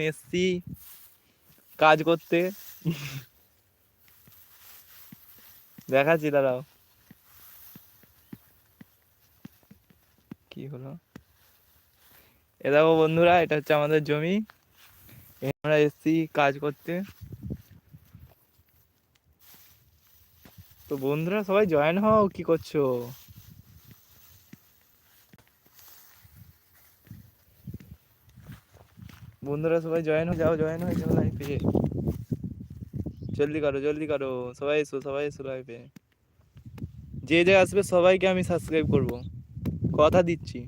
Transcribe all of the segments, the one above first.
এসছি। কাজ করতে। দেখাচ্ছি, দাঁড়াও। কি হলো? এ দেখো বন্ধুরা, এটা হচ্ছে আমাদের জমি। আমরা এসছি কাজ করতে। তো বন্ধুরা, সবাই জয়েন হও, কি করছ? বন্ধুরা সবাই জয়েন হয়ে যাও জয়েন হয়ে যাও লাইফে জলদি করো জলদি করো, সবাই এসো সবাই এসো লাইফে যে যে আসবে সবাইকে আমি সাবস্ক্রাইব করব। কথা দিচ্ছি।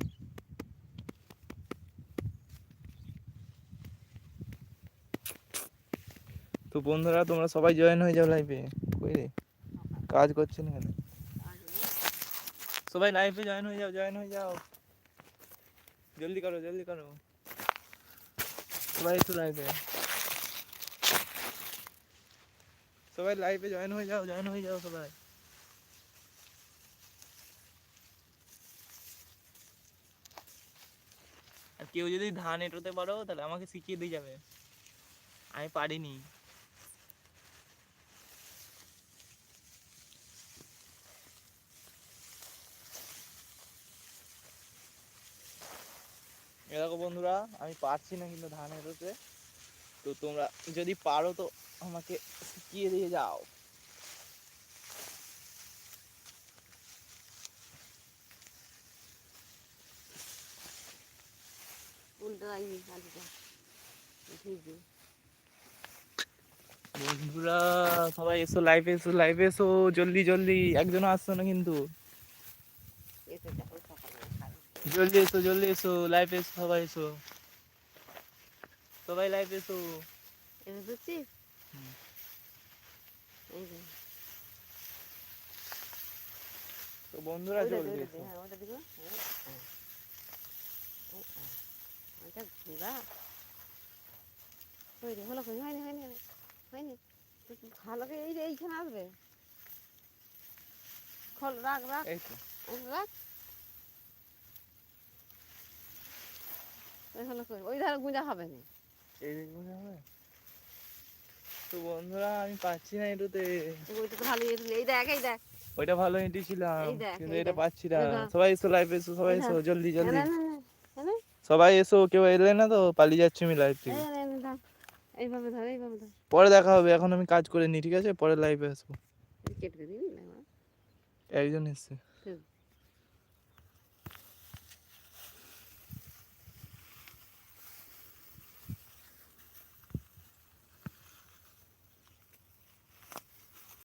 তো বন্ধুরা, তোমরা সবাই জয়েন হয়ে যাও লাইফে রে? কাজ করছে না কেন? সবাই লাইফে জয়েন হয়ে যাও জয়েন হয়ে যাও। জলদি করো জলদি করো। সবাই একটু লাইভে সবাই লাইভে জয়েন হয়ে যাও জয়েন হয়ে যাও সবাই। আর কেউ যদি ধান এটোতে পারো, তাহলে আমাকে শিখিয়ে দিয়ে যাবে। আমি পারিনি। এ দেখো বন্ধুরা আমি পারছি না কিন্তু ধান এরোতে তো তোমরা যদি পারো তো আমাকে শিখিয়ে দিয়ে যাও। বন্ধুরা সবাই এসো লাইভে এসো লাইভে এসো জলদি জলদি। একজনও আসছো না কিন্তু এসে দেখো সকালে খাবে জলদি এসো জলদি এসো লাইভে এসো সবাই এসো। সবাই লাইভে এসো। এসে যে। তো বন্ধুরা জলদি এসো। হ্যাঁ ওটা দিবো হ্যাঁ হ্যাঁ এই, হ্যাঁ। ওইটা ঘুরা ওই রে হলো কই হয়নি হয়নি হয়নি ভালো করে এই এইখানে আসবে। খোল রাখ রাখ। রাখ। ওই ওই ধারে গুঁজা হবে না। এই না হবে? তো বন্ধুরা আমি পাচ্ছি না এটুতে। ওইটা তো ভালো এই দেখ এই দেখ। ওইটা ভালো এঁটেছিলাম এই দেখ, কিন্তু এটা পাচ্ছি না। সবাই এসো লাইভে এসো সবাই এসো জলদি জলদি। সবাই এসো কেউ এলে না তো পালিয়ে যাচ্ছি আমি লাইভ থেকে। এইভাবে ধর এইভাবে ধর। পরে দেখা হবে এখন আমি কাজ করে নি ঠিক আছে? পরে লাইভে আসব। কেটে দিবি না একজন এসছে।